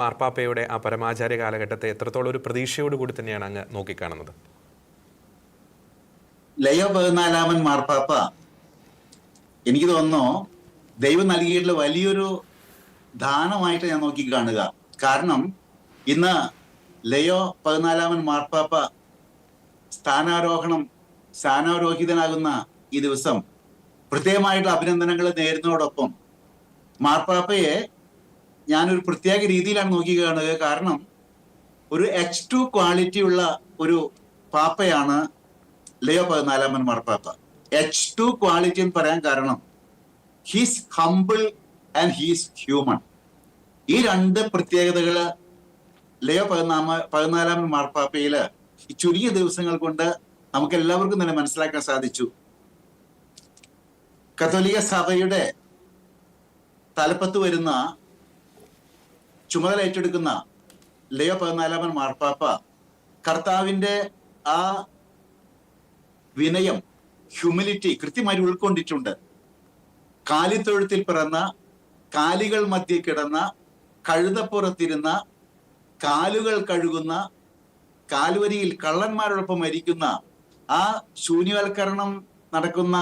മാർപ്പാപ്പയുടെ ആ പരമാചാര്യ കാലഘട്ടത്തെ എത്രത്തോളം ഒരു പ്രതീക്ഷയോടുകൂടി തന്നെയാണ് അങ്ങ് നോക്കിക്കാണുന്നത്? ലയോ പതിനാലാമൻ മാർപ്പാപ്പ എനിക്ക് തോന്നുന്നു ദൈവം നൽകിയിട്ടുള്ള വലിയൊരു ദാനമായിട്ട് ഞാൻ നോക്കി കാണുക കാരണം ഇന്ന് ലയോ പതിനാലാമൻ മാർപ്പാപ്പ സ്ഥാനാരോഹണം സ്ഥാനാരോഹിതനാകുന്ന ഈ ദിവസം പ്രത്യേകമായിട്ടുള്ള അഭിനന്ദനങ്ങൾ നേരുന്നതോടൊപ്പം മാർപ്പാപ്പയെ ഞാനൊരു പ്രത്യേക രീതിയിലാണ് നോക്കി കാണുക കാരണം ഒരു എച്ച് ടു ക്വാളിറ്റി ഉള്ള ഒരു പാപ്പയാണ് ലയോ പതിനാലാമൻ മാർപ്പാപ്പ എച്ച് ടു ക്വാളിറ്റി എന്ന് പറയാൻ കാരണം he's humble and he's human ഈ രണ്ട് പ്രത്യേകതകൾ ലയോ പതിനാമ പതിനാലാമൻ മാർപ്പാപ്പയിൽ ഈ ചുരുങ്ങിയ ദിവസങ്ങൾ കൊണ്ട് നമുക്ക് എല്ലാവർക്കും തന്നെ മനസ്സിലാക്കാൻ സാധിച്ചു. കത്തോലിക സഭയുടെ തലപ്പത്ത് വരുന്ന ചുമതല ഏറ്റെടുക്കുന്ന ലയോ പതിനാലാമൻ മാർപ്പാപ്പ കർത്താവിന്റെ ആ വിനയം ഹ്യൂമിലിറ്റി കൃത്യമായി ഉൾക്കൊണ്ടിട്ടുണ്ട്. കാലിത്തൊഴുത്തിൽ പിറന്ന കാലികൾ മധ്യ കിടന്ന കഴുതപ്പുറത്തിരുന്ന കാലുകൾ കഴുകുന്ന കാൽവരിയിൽ കള്ളന്മാരോടൊപ്പം മരിക്കുന്ന ആ ശൂന്യവൽക്കരണം നടക്കുന്ന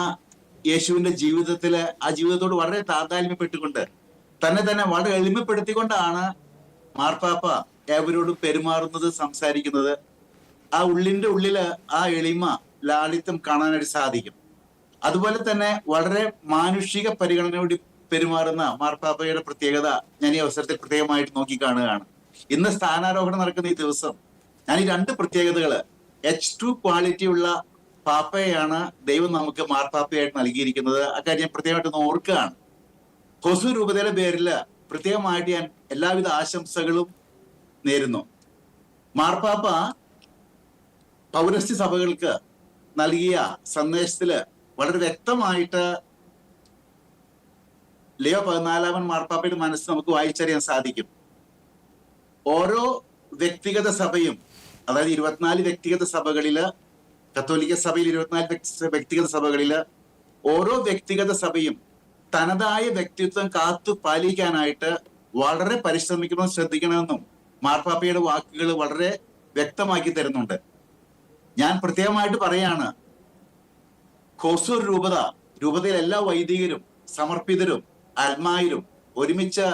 യേശുവിന്റെ ജീവിതത്തിൽ ആ ജീവിതത്തോട് വളരെ താതാത്മ്യപ്പെട്ടുകൊണ്ട് തന്നെ തന്നെ വളരെ എളിമപ്പെടുത്തിക്കൊണ്ടാണ് മാർപ്പാപ്പ ഏവരോടും പെരുമാറുന്നത് സംസാരിക്കുന്നത്. ആ ഉള്ളിന്റെ ഉള്ളിൽ ആ എളിമ ലാളിത്യം കാണാനായിട്ട് സാധിക്കും. അതുപോലെ തന്നെ വളരെ മാനുഷിക പരിഗണനയോട് പെരുമാറുന്ന മാർപ്പാപ്പയുടെ പ്രത്യേകത ഞാൻ ഈ അവസരത്തിൽ പ്രത്യേകമായിട്ട് നോക്കി കാണുകയാണ് ഇന്ന് സ്ഥാനാരോഹണം നടക്കുന്ന ഈ ദിവസം ഞാൻ ഈ രണ്ട് പ്രത്യേകതകൾ എച്ച് ടു ക്വാളിറ്റി ഉള്ള പാപ്പയാണ് ദൈവം നമുക്ക് മാർപ്പാപ്പയായിട്ട് നൽകിയിരിക്കുന്നത്. അക്കാര്യം ഞാൻ പ്രത്യേകമായിട്ട് ഓർക്കുകയാണ്. ഹൊസു രൂപതയുടെ പേരിൽ പ്രത്യേകമായിട്ട് ഞാൻ എല്ലാവിധ ആശംസകളും നേരുന്നു. മാർപ്പാപ്പ പൗരസ്ത്യ സഭകൾക്ക് നൽകിയ സന്ദേശത്തിൽ വളരെ വ്യക്തമായിട്ട് ലിയോ പതിനാലാമൻ മാർപ്പാപ്പയുടെ മനസ്സ് നമുക്ക് വായിച്ചറിയാൻ സാധിക്കും. ഓരോ വ്യക്തിഗത സഭയും അതായത് ഇരുപത്തിനാല് വ്യക്തിഗത സഭകളിൽ കത്തോലിക്ക സഭയിൽ ഇരുപത്തിനാല് വ്യക്തിഗത സഭകളിൽ ഓരോ വ്യക്തിഗത സഭയും തനതായ വ്യക്തിത്വം കാത്തു പാലിക്കാനായിട്ട് വളരെ പരിശ്രമിക്കണമെന്ന് ശ്രദ്ധിക്കണമെന്നും മാർപ്പാപ്പയുടെ വാക്കുകൾ വളരെ വ്യക്തമാക്കി തരുന്നുണ്ട്. ഞാൻ പ്രത്യേകമായിട്ട് പറയാണ് കോസൂർ രൂപത രൂപതയിലെ എല്ലാ വൈദികരും സമർപ്പിതരും ആത്മായിരും ഒരുമിച്ച്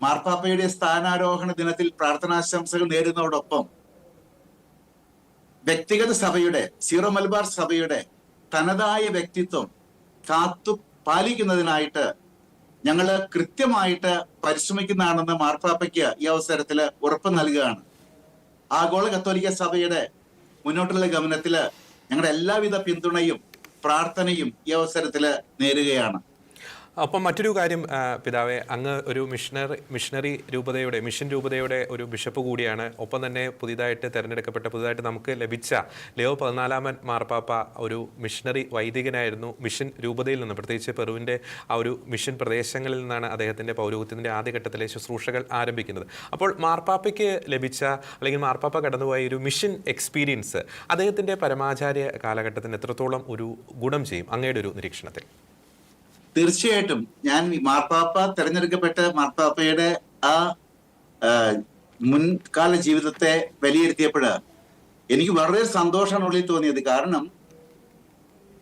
മാർപ്പാപ്പയുടെ സ്ഥാനാരോഹണ ദിനത്തിൽ പ്രാർത്ഥനാശംസകൾ നേരുന്നതോടൊപ്പം വ്യക്തിഗത സഭയുടെ സീറോ മലബാർ സഭയുടെ തനതായ വ്യക്തിത്വം കാത്തു പാലിക്കുന്നതിനായിട്ട് ഞങ്ങൾ കൃത്യമായിട്ട് പരിശ്രമിക്കുന്നതാണെന്ന് മാർപ്പാപ്പയ്ക്ക് ഈ അവസരത്തിൽ ഉറപ്പ് നൽകുകയാണ്. ആഗോള കത്തോലിക്ക സഭയുടെ മുന്നോട്ടുള്ള ഗമനത്തിൽ ഞങ്ങളുടെ എല്ലാവിധ പിന്തുണയും പ്രാർത്ഥനയും ഈ അവസരത്തിൽ നേരുകയാണ്. അപ്പം മറ്റൊരു കാര്യം പിതാവെ അങ്ങ് ഒരു മിഷണറി മിഷണറി രൂപതയുടെ മിഷൻ രൂപതയുടെ ഒരു ബിഷപ്പ് കൂടിയാണ്. ഒപ്പം തന്നെ പുതിയതായിട്ട് തിരഞ്ഞെടുക്കപ്പെട്ട പുതുതായിട്ട് നമുക്ക് ലഭിച്ച ലിയോ പതിനാലാമൻ മാർപ്പാപ്പ ഒരു മിഷണറി വൈദികനായിരുന്നു. മിഷൻ രൂപതയിൽ നിന്ന് പ്രത്യേകിച്ച് പെറുവിന്റെ ആ ഒരു മിഷൻ പ്രദേശങ്ങളിൽ നിന്നാണ് അദ്ദേഹത്തിന്റെ പൗരോഹിത്യത്തിന്റെ ആദ്യഘട്ടത്തിലെ ശുശ്രൂഷകൾ ആരംഭിക്കുന്നത്. അപ്പോൾ മാർപ്പാപ്പയ്ക്ക് ലഭിച്ച അല്ലെങ്കിൽ മാർപ്പാപ്പ കടന്നുപോയ ഒരു മിഷൻ എക്സ്പീരിയൻസ് അദ്ദേഹത്തിന്റെ പരമാചാര്യ കാലഘട്ടത്തിന് എത്രത്തോളം ഒരു ഗുണം ചെയ്യും? അങ്ങയുടെ ഒരു നിരീക്ഷണത്തിൽ. തീർച്ചയായിട്ടും ഞാൻ മാർപ്പാപ്പ തെരഞ്ഞെടുക്കപ്പെട്ട മാർപ്പാപ്പയുടെ ആ മുൻകാല ജീവിതത്തെ വിലയിരുത്തിയപ്പോൾ എനിക്ക് വളരെ സന്തോഷമാണ് ഉള്ളിൽ തോന്നിയത് കാരണം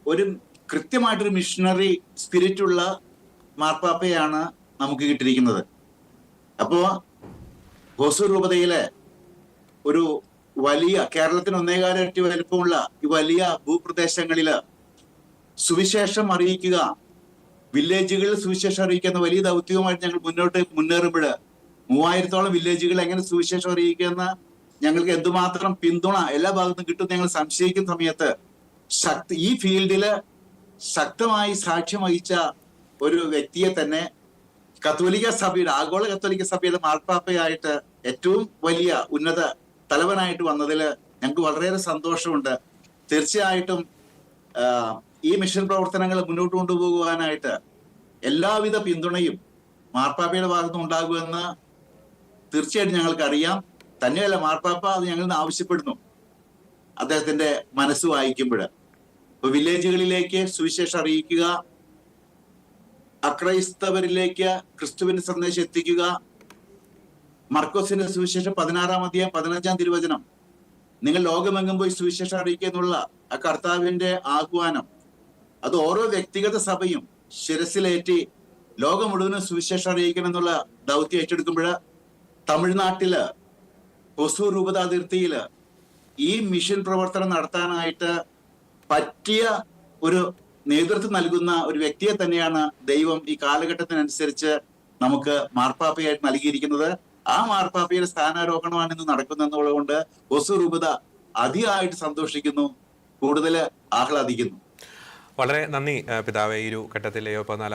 ഒരു കൃത്യമായിട്ടൊരു മിഷണറി സ്പിരിറ്റ് ഉള്ള മാർപ്പാപ്പയാണ് നമുക്ക് കിട്ടിയിരിക്കുന്നത്. അപ്പോ ഹോസൂർ രൂപതയിലെ ഒരു വലിയ കേരളത്തിന് ഒന്നേകാലിരട്ടി വലുപ്പമുള്ള ഈ വലിയ ഭൂപ്രദേശങ്ങളിൽ സുവിശേഷം അറിയിക്കുക വില്ലേജുകളിൽ സുവിശേഷം അറിയിക്കുന്ന വലിയ ദൗത്യവുമായിട്ട് ഞങ്ങൾ മുന്നോട്ട് മുന്നേറുമ്പോൾ മൂവായിരത്തോളം വില്ലേജുകൾ എങ്ങനെ സുവിശേഷം അറിയിക്കുന്ന ഞങ്ങൾക്ക് എന്തുമാത്രം പിന്തുണ എല്ലാ ഭാഗത്തും കിട്ടും ഞങ്ങൾ സംശയിക്കുന്ന സമയത്ത് ശക്തി ഈ ഫീൽഡിൽ ശക്തമായി സാക്ഷ്യം വഹിച്ച ഒരു വ്യക്തിയെ തന്നെ കത്തോലിക്ക സഭയുടെ ആഗോള കത്തോലിക്ക സഭയുടെ മാർപ്പാപ്പയായിട്ട് ഏറ്റവും വലിയ ഉന്നത തലവനായിട്ട് വന്നതിൽ ഞങ്ങൾക്ക് വളരെയേറെ സന്തോഷമുണ്ട്. തീർച്ചയായിട്ടും ഈ മിഷൻ പ്രവർത്തനങ്ങൾ മുന്നോട്ട് കൊണ്ടുപോകുവാനായിട്ട് എല്ലാവിധ പിന്തുണയും മാർപ്പാപ്പയുടെ ഭാഗത്തുനിന്ന് ഉണ്ടാകുമെന്ന് തീർച്ചയായിട്ടും ഞങ്ങൾക്ക് അറിയാം തന്നെയല്ല മാർപ്പാപ്പ അത് നിന്ന് ആവശ്യപ്പെടുന്നു. അദ്ദേഹത്തിന്റെ മനസ്സ് വായിക്കുമ്പോൾ. ഇപ്പൊ വില്ലേജുകളിലേക്ക് സുവിശേഷം അറിയിക്കുക അക്രൈസ്തവരിലേക്ക് ക്രിസ്തുവിന്റെ സന്ദേശം എത്തിക്കുക മർക്കോസിന്റെ സുവിശേഷം പതിനാറാം അധ്യായം പതിനഞ്ചാം തിരുവചനം. നിങ്ങൾ ലോകമെങ്ങും പോയി സുവിശേഷം അറിയിക്കുക എന്നുള്ള ആ കർത്താവിന്റെ ആഹ്വാനം അത് ഓരോ വ്യക്തിഗത സഭയും ശിരസിലേറ്റി ലോകം മുഴുവനും സുവിശേഷം അറിയിക്കണം എന്നുള്ള ദൗത്യം ഏറ്റെടുക്കുമ്പോൾ തമിഴ്നാട്ടിൽ ഹൊസൂർ രൂപതാതിർത്തിയിൽ ഈ മിഷൻ പ്രവർത്തനം നടത്താനായിട്ട് പറ്റിയ ഒരു നേതൃത്വം നൽകുന്ന ഒരു വ്യക്തിയെ തന്നെയാണ് ദൈവം ഈ കാലഘട്ടത്തിനനുസരിച്ച് നമുക്ക് മാർപ്പാപ്പയായിട്ട് നൽകിയിരിക്കുന്നത്. ആ മാർപ്പാപ്പയുടെ സ്ഥാനാരോഹണമാണ് ഇന്ന് നടക്കുന്നതെന്നുള്ളതുകൊണ്ട് കൊണ്ട് ഹൊസൂർ രൂപത അതിയായിട്ട് സന്തോഷിക്കുന്നു കൂടുതൽ ആഹ്ലാദിക്കുന്നു. വളരെ നന്ദി പിതാവേ ഈ ഒരു ഘട്ടത്തിൽ ലിയോ പതിനാലാം